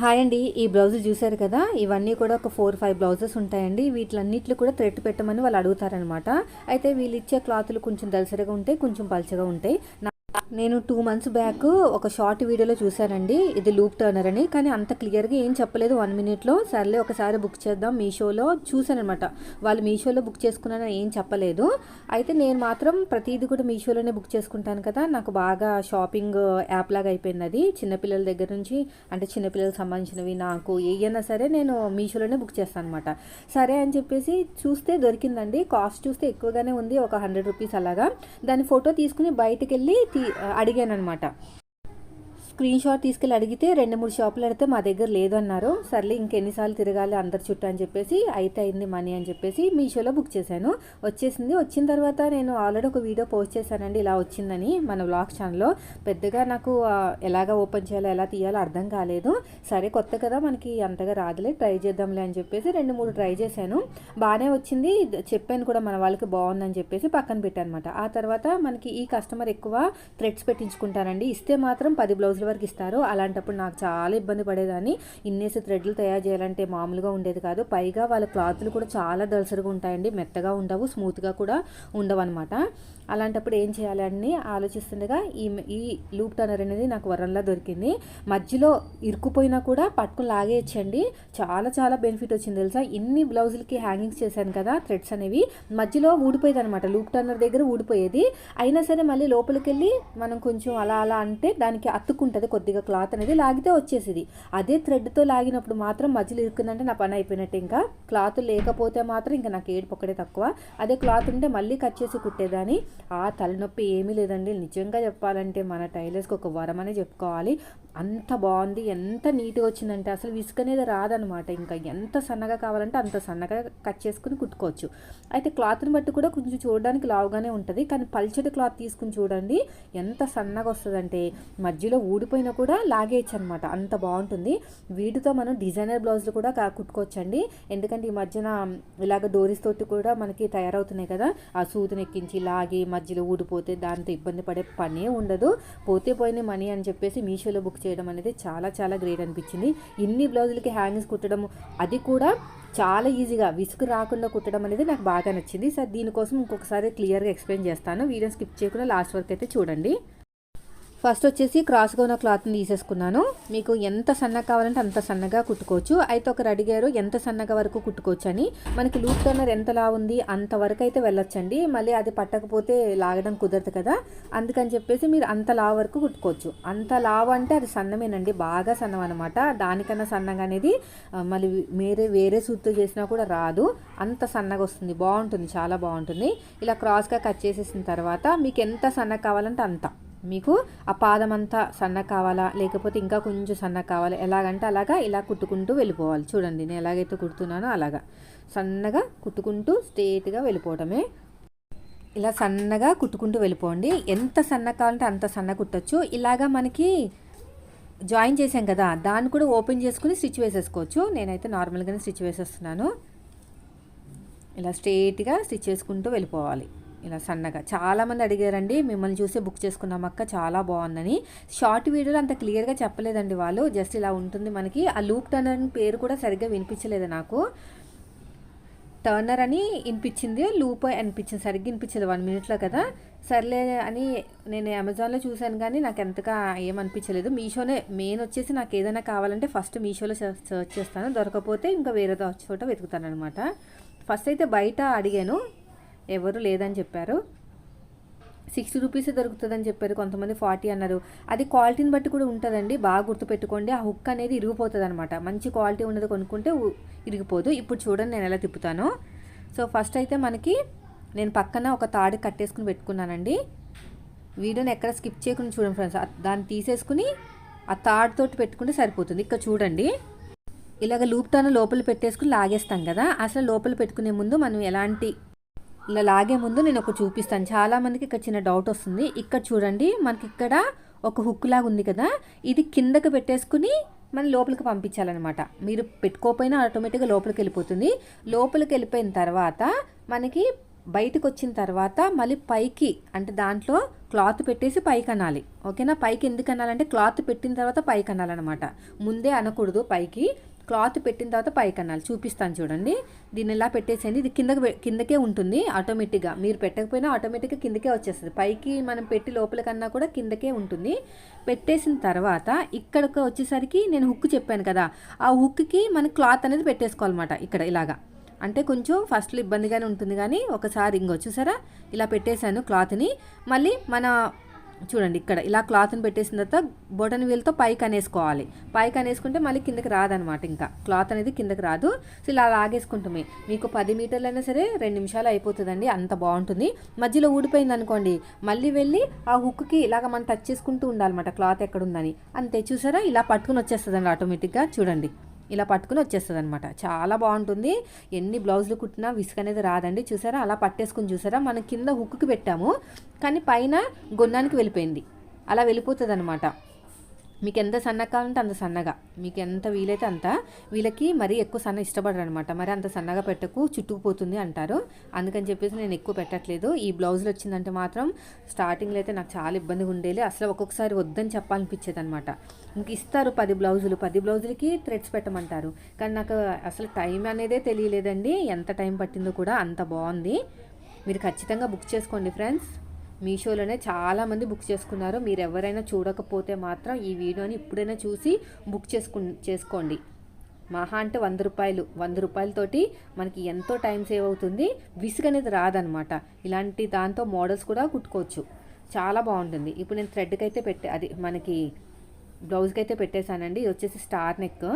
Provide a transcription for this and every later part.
Hi అండి. ఈ బ్లౌజులు చూశారు కదా? ఇవన్నీ కూడా ఒక ఫోర్ ఫైవ్ బ్లౌజెస్ ఉంటాయండి. వీటిలన్నింటిలో కూడా థ్రెడ్ పెట్టమని వాళ్ళు అడుగుతారనమాట అయితే వీళ్ళు ఇచ్చే క్లాతులు కొంచెం దలసరిగా ఉంటాయి కొంచెం పలచగా ఉంటాయి. నేను టూ మంత్స్ బ్యాక్ ఒక షార్ట్ వీడియోలో చూశానండి. ఇది లూప్ టర్నర్ అని. కానీ అంత క్లియర్గా ఏం చెప్పలేదు. వన్ మినిట్లో సర్లే ఒకసారి బుక్ చేద్దాం మీషోలో చూశానమాట వాళ్ళు మీషోలో బుక్ చేసుకున్నారని ఏం చెప్పలేదు. అయితే నేను మాత్రం ప్రతిదీ కూడా మీషోలోనే బుక్ చేసుకుంటాను కదా. నాకు బాగా షాపింగ్ యాప్ లాగా అయిపోయింది అది చిన్నపిల్లల దగ్గర నుంచి అంటే చిన్నపిల్లలకు సంబంధించినవి నాకు ఏయైనా సరే నేను మీషోలోనే బుక్ చేస్తాను అనమాట సరే అని చెప్పేసి చూస్తే దొరికిందండి. కాస్ట్ చూస్తే ఎక్కువగానే ఉంది. ఒక హండ్రెడ్ రూపీస్ అలాగా. దాని ఫోటో తీసుకుని బయటకు వెళ్ళి అడిగాను అనమాట స్క్రీన్ షాట్ తీసుకెళ్ళి అడిగితే రెండు మూడు షాపులు అడిగితే మా దగ్గర లేదు అన్నారు సర్లే ఇంకెన్నిసార్లు తిరగాలి అందరి చుట్టూ అని చెప్పేసి అయితే అయింది మనీ అని చెప్పేసి మీషోలో బుక్ చేశాను. వచ్చేసింది. వచ్చిన తర్వాత నేను ఆల్రెడీ ఒక వీడియో పోస్ట్ చేశానండి ఇలా వచ్చిందని మన వ్లాగ్ ఛానల్లో. పెద్దగా నాకు ఎలాగ ఓపెన్ చేయాలో ఎలా తీయాలో అర్థం కాలేదు. సరే కొత్త కదా మనకి అంతగా రాదులే ట్రై చేద్దాంలే అని చెప్పేసి రెండు మూడు ట్రై చేశాను. బాగానే వచ్చింది. చెప్పాను కూడా మన వాళ్ళకి బాగుందని చెప్పేసి పక్కన పెట్టాను అనమాట ఆ తర్వాత మనకి ఈ కస్టమర్ ఎక్కువ థ్రెడ్స్ పెట్టించుకుంటారండి. ఇస్తే మాత్రం పది బ్లౌజులు వరకు ఇస్తారు అలాంటప్పుడు నాకు చాలా ఇబ్బంది పడేదాన్ని. ఇన్నేసి థ్రెడ్లు తయారు చేయాలంటే మామూలుగా ఉండేది కాదు. పైగా వాళ్ళ క్లాత్లు కూడా చాలా దలసరిగా ఉంటాయండి. మెత్తగా ఉండవు స్మూత్గా కూడా ఉండవు అనమాట అలాంటప్పుడు ఏం చేయాలని ఆలోచిస్తుండగా ఈ ఈ లూప్ టర్నర్ అనేది నాకు వరంలా దొరికింది. మధ్యలో ఇరుక్కుపోయినా కూడా పట్టుకుని లాగేయచ్చండి. చాలా చాలా బెనిఫిట్ వచ్చింది తెలుసా? ఇన్ని బ్లౌజులకి హ్యాంగింగ్స్ చేశాను కదా థ్రెడ్స్ అనేవి. మధ్యలో ఊడిపోయేది అనమాట లూప్ టర్నర్ దగ్గర ఊడిపోయేది. అయినా సరే మళ్ళీ లోపలికి వెళ్ళి మనం కొంచెం అలా అలా అంటే దానికి ఉంటుంది కొద్దిగా క్లాత్ అనేది లాగితే వచ్చేసింది. అదే థ్రెడ్తో లాగినప్పుడు మాత్రం మధ్యలో ఇరుక్కుందంటే నా పని అయిపోయినట్టు. ఇంకా క్లాత్ లేకపోతే మాత్రం ఇంకా నాకు ఏడుపు పొక్కడే తక్కువ. అదే క్లాత్ ఉంటే మళ్ళీ కట్ చేసి కుట్టేదాన్ని. ఆ తలనొప్పి ఏమీ లేదండి. నిజంగా చెప్పాలంటే మన టైలర్స్కి ఒక వరం అనే చెప్పుకోవాలి. అంత బాగుంది ఎంత నీట్గా వచ్చిందంటే అసలు విసుక అనేది రాదనమాట ఇంకా ఎంత సన్నగా కావాలంటే అంత సన్నగా కట్ చేసుకుని కుట్టుకోవచ్చు. అయితే క్లాత్ని బట్టి కూడా కొంచెం చూడడానికి లావుగానే ఉంటుంది. కానీ పల్చటి క్లాత్ తీసుకుని చూడండి ఎంత సన్నగా వస్తుందంటే. మధ్యలో ఊడి ఊడిపోయినా కూడా లాగేయచ్చు అనమాట అంత బాగుంటుంది. వీటితో మనం డిజైనర్ బ్లౌజులు కూడా కుట్టుకోవచ్చండి. ఎందుకంటే ఈ మధ్యన ఇలాగ డోరీస్ తోటి కూడా మనకి తయారవుతున్నాయి కదా. ఆ సూదిని ఎక్కించి లాగి మధ్యలో ఊడిపోతే దాంతో ఇబ్బంది పడే పనే ఉండదు. పోతే పోయిన మనీ అని చెప్పేసి మీషోలో బుక్ చేయడం అనేది చాలా చాలా గ్రేట్ అనిపించింది. ఇన్ని బ్లౌజులకి హ్యాంగింగ్స్ కుట్టడం అది కూడా చాలా ఈజీగా. విసుగు రాకుండా కుట్టడం అనేది నాకు బాగా నచ్చింది. సార్ దీనికోసం ఇంకొకసారి క్లియర్గా ఎక్స్ప్లెయిన్ చేస్తాను. వీడియో స్కిప్ చేయకుండా లాస్ట్ వరకు అయితే చూడండి. ఫస్ట్ వచ్చేసి క్రాస్గా ఉన్న క్లాత్ని తీసేసుకున్నాను. మీకు ఎంత సన్నగా కావాలంటే అంత సన్నగా కుట్టుకోవచ్చు. అయితే ఒకరు అడిగారు ఎంత సన్నగా వరకు కుట్టుకోవచ్చు అని. మనకి లూప్ టర్నర్ ఎంతలా ఉంది అంతవరకు అయితే వెళ్ళొచ్చండి. మళ్ళీ అది పట్టకపోతే లాగడం కుదరదు కదా. అందుకని చెప్పేసి మీరు అంత లావు వరకు కుట్టుకోవచ్చు. అంత లావు అంటే అది సన్నమేనండి బాగా సన్నం అనమాట దానికన్నా సన్నగా అనేది మళ్ళీ వేరే వేరే సూత్తో చేసినా కూడా రాదు. అంత సన్నగా వస్తుంది బాగుంటుంది చాలా బాగుంటుంది. ఇలా క్రాస్గా కట్ చేసేసిన తర్వాత మీకు ఎంత సన్నగా కావాలంటే అంత. మీకు ఆ పాదం అంతా సన్న కావాలా? లేకపోతే ఇంకా కొంచెం సన్న కావాలా? ఎలాగంటే అలాగా ఇలా కుట్టుకుంటూ వెళ్ళిపోవాలి. చూడండి నేను ఎలాగైతే కుడుతున్నానో అలాగా. సన్నగా కుట్టుకుంటూ స్ట్రేట్గా వెళ్ళిపోవటమే. ఇలా సన్నగా కుట్టుకుంటూ వెళ్ళిపోండి. ఎంత సన్న కావాలంటే అంత సన్న కుట్టచ్చు. ఇలాగా మనకి జాయిన్ చేసాం కదా దాన్ని కూడా ఓపెన్ చేసుకుని స్టిచ్ వేసేసుకోవచ్చు. నేనైతే నార్మల్గానే స్టిచ్ వేసేస్తున్నాను. ఇలా స్ట్రేట్గా స్టిచ్ చేసుకుంటూ వెళ్ళిపోవాలి. ఇలా సన్నగా. చాలామంది అడిగారండి మిమ్మల్ని చూసే బుక్ చేసుకున్నాం అక్క చాలా బాగుందని. షార్ట్ వీడియోలో అంత క్లియర్గా చెప్పలేదండి వాళ్ళు జస్ట్ ఇలా ఉంటుంది మనకి. ఆ లూప్ టర్నర్ పేరు కూడా సరిగ్గా వినిపించలేదు నాకు. టర్నర్ అని వినిపించింది లూప్ అనిపించింది సరిగ్గా వినిపించలేదు వన్ మినిట్లో కదా. సర్లే అని నేను అమెజాన్లో చూశాను కానీ నాకు ఎంతగా ఏమనిపించలేదు మీషోనే మెయిన్ వచ్చేసి నాకు ఏదైనా కావాలంటే ఫస్ట్ మీషోలో సెర్చ్ చేస్తాను. దొరకపోతే ఇంకా వేరేదో చోట వెతుకుతాను అనమాట ఫస్ట్ అయితే బయట అడిగాను. ఎవరు లేదని చెప్పారు. సిక్స్టీ రూపీస్ దొరుకుతుందని చెప్పారు. కొంతమంది ఫార్టీ అన్నారు. అది క్వాలిటీని బట్టి కూడా ఉంటుందండి. బాగా గుర్తుపెట్టుకోండి. ఆ హుక్ అనేది ఇరిగిపోతుంది అనమాట మంచి క్వాలిటీ ఉన్నది కొనుక్కుంటే ఇరిగిపోదు. ఇప్పుడు చూడండి నేను ఎలా తిప్పుతాను. సో ఫస్ట్ అయితే మనకి నేను పక్కన ఒక తాడు కట్టేసుకుని పెట్టుకున్నానండి. వీడియోని ఎక్కడ స్కిప్ చేయకుండా చూడండి ఫ్రెండ్స్. దాన్ని తీసేసుకుని ఆ తాడుతోటి పెట్టుకుంటే సరిపోతుంది. ఇక్కడ చూడండి. ఇలాగ లూప్టాను లోపల పెట్టేసుకుని లాగేస్తాం కదా. అసలు లోపల పెట్టుకునే ముందు మనం ఎలాంటి ఇలా లాగే ముందు నేను ఒక చూపిస్తాను. చాలామందికి ఇక్కడ చిన్న డౌట్ వస్తుంది. ఇక్కడ చూడండి మనకి ఇక్కడ ఒక హుక్ లాగా ఉంది కదా. ఇది కిందకి పెట్టేసుకుని మనం లోపలికి పంపించాలన్నమాట. మీరు పెట్టుకోకపోయినా ఆటోమేటిక్గా లోపలికి వెళ్ళిపోతుంది. లోపలికి వెళ్ళిపోయిన తర్వాత మనకి బయటకు వచ్చిన తర్వాత మళ్ళీ పైకి అంటే దాంట్లో క్లాత్ పెట్టేసి పైకి అనాలి. ఓకేనా? పైకి ఎందుకు అనాలంటే క్లాత్ పెట్టిన తర్వాత పైకి అనాలన్నమాట. ముందే అనకూడదు పైకి. క్లాత్ పెట్టిన తర్వాత పైకి అనాలి చూపిస్తాను చూడండి. దీన్ని ఇలా పెట్టేసేయండి. ఇది కిందకి కిందకే ఉంటుంది ఆటోమేటిక్గా. మీరు పెట్టకపోయినా ఆటోమేటిక్గా కిందకే వచ్చేస్తుంది. పైకి మనం పెట్టి లోపలికన్నా కూడా కిందకే ఉంటుంది. పెట్టేసిన తర్వాత ఇక్కడికి వచ్చేసరికి నేను హుక్ చెప్పాను కదా. ఆ హుక్కి మనం క్లాత్ అనేది పెట్టేసుకోవాలన్నమాట ఇక్కడ ఇలాగా. అంటే కొంచెం ఫస్ట్లో ఇబ్బందిగానే ఉంటుంది కానీ ఒకసారి ఇంకో చూసారా? ఇలా పెట్టేశాను క్లాత్ని. మళ్ళీ మన చూడండి ఇక్కడ ఇలా క్లాత్ని పెట్టేసిన తర్వాత బొటన్ వీల్తో పైకి అనేసుకోవాలి. పైకి అనేసుకుంటే మళ్ళీ కిందకి రాదనమాట ఇంకా. క్లాత్ అనేది కిందకి రాదు. సో ఇలా లాగేసుకుంటామే. మీకు పది మీటర్లు అయినా సరే రెండు నిమిషాలు అయిపోతుందండి. అంత బాగుంటుంది. మధ్యలో ఊడిపోయింది అనుకోండి మళ్ళీ వెళ్ళి ఆ హుక్కి ఇలాగ మనం టచ్ చేసుకుంటూ ఉండాలన్నమాట క్లాత్ ఎక్కడుందని. అంతే చూసారా? ఇలా పట్టుకుని వచ్చేస్తుందండి ఆటోమేటిక్గా. చూడండి. ఇలా పట్టుకుని వచ్చేస్తుంది అనమాట చాలా బాగుంటుంది. ఎన్ని బ్లౌజులు కుట్టినా విసుగు అనేది రాదండి. చూసారా? అలా పట్టేసుకుని చూసారా? మనం కింద హుక్కి పెట్టాము. కానీ పైన గొన్నానికి వెళ్ళిపోయింది. అలా వెళ్ళిపోతుంది అనమాట మీకు ఎంత సన్నగా కావాలంటే అంత సన్నగా. మీకు ఎంత వీలైతే అంత వీళ్ళకి మరీ ఎక్కువ సన్న ఇష్టపడరు అనమాట మరి అంత సన్నగా పెట్టకు చుట్టుకుపోతుంది అంటారు. అందుకని చెప్పేసి నేను ఎక్కువ పెట్టట్లేదు. ఈ బ్లౌజులు వచ్చిందంటే మాత్రం స్టార్టింగ్లో అయితే నాకు చాలా ఇబ్బందిగా ఉండేది. అసలు ఒక్కొక్కసారి వద్దని చెప్పాలనిపించేది అనమాట ఇంక ఇస్తారు పది బ్లౌజులు. పది బ్లౌజులకి థ్రెడ్స్ పెట్టమంటారు. కానీ నాకు అసలు టైం అనేదే తెలియలేదండి. ఎంత టైం పట్టిందో కూడా అంత బాగుంది. మీరు ఖచ్చితంగా బుక్ చేసుకోండి ఫ్రెండ్స్. మీషోలోనే చాలామంది బుక్ చేసుకున్నారు. మీరు ఎవరైనా చూడకపోతే మాత్రం ఈ వీడియోని ఇప్పుడైనా చూసి బుక్ చేసుకు చేసుకోండి. మహా అంటే వంద రూపాయలు. వంద రూపాయలతోటి మనకి ఎంతో టైం సేవ్ అవుతుంది. విసుగు అనేది రాదనమాట. ఇలాంటి దాంతో మోడల్స్ కూడా కుట్టుకోవచ్చు. చాలా బాగుంటుంది. ఇప్పుడు నేను థ్రెడ్కి అయితే పెట్టే అది మనకి బ్లౌజ్కి అయితే పెట్టేశానండి. ఇది వచ్చేసి స్టార్ నెక్.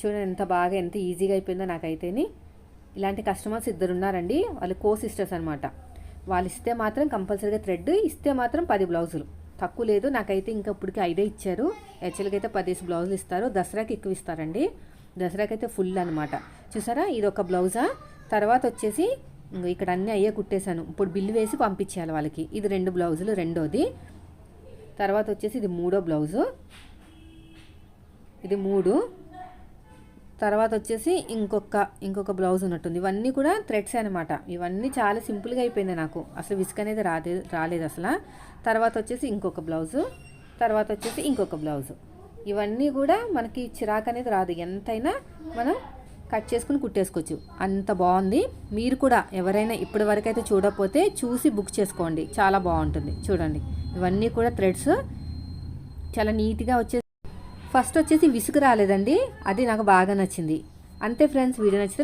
చూడండి ఎంత బాగా ఎంత ఈజీగా అయిపోయిందో నాకైతేని. ఇలాంటి కస్టమర్స్ ఇద్దరు ఉన్నారండి వాళ్ళు కో సిస్టర్స్ అనమాట వాళ్ళు ఇస్తే మాత్రం కంపల్సరీగా థ్రెడ్ ఇస్తే మాత్రం పది బ్లౌజులు. తక్కువ లేదు నాకైతే ఇంకా ఇప్పటికి ఐదే ఇచ్చారు. యాక్చువల్గా అయితే పదేసి బ్లౌజులు ఇస్తారు. దసరాకి ఎక్కువ ఇస్తారండి. దసరాకి అయితే ఫుల్ అనమాట చూసారా? ఇది ఒక బ్లౌజా? తర్వాత వచ్చేసి ఇక్కడ అన్నీ అయ్యే కుట్టేశాను. ఇప్పుడు బిల్లు వేసి పంపించేయాలి వాళ్ళకి. ఇది రెండు బ్లౌజులు రెండోది. తర్వాత వచ్చేసి ఇది మూడో బ్లౌజు. ఇది మూడు. తర్వాత వచ్చేసి ఇంకొక ఇంకొక బ్లౌజ్ ఉన్నట్టుంది. ఇవన్నీ కూడా థ్రెడ్స్ అనమాట ఇవన్నీ చాలా సింపుల్గా అయిపోయింది నాకు. అసలు విసుక్ అనేది రాదే రాలేదు అసలు. తర్వాత వచ్చేసి ఇంకొక బ్లౌజు. తర్వాత వచ్చేసి ఇంకొక బ్లౌజు. ఇవన్నీ కూడా మనకి చిరాకు అనేది రాదు. ఎంతైనా మనం కట్ చేసుకుని కుట్టేసుకోవచ్చు. అంత బాగుంది. మీరు కూడా ఎవరైనా ఇప్పటి వరకు అయితే చూడకపోతే చూసి బుక్ చేసుకోండి. చాలా బాగుంటుంది. చూడండి. ఇవన్నీ కూడా థ్రెడ్స్. చాలా నీట్గా వచ్చే ఫస్ట్ వచ్చేసి విసుగు రాలేదండి. అది నాకు బాగా నచ్చింది. అంతే ఫ్రెండ్స్ వీడియో నచ్చితే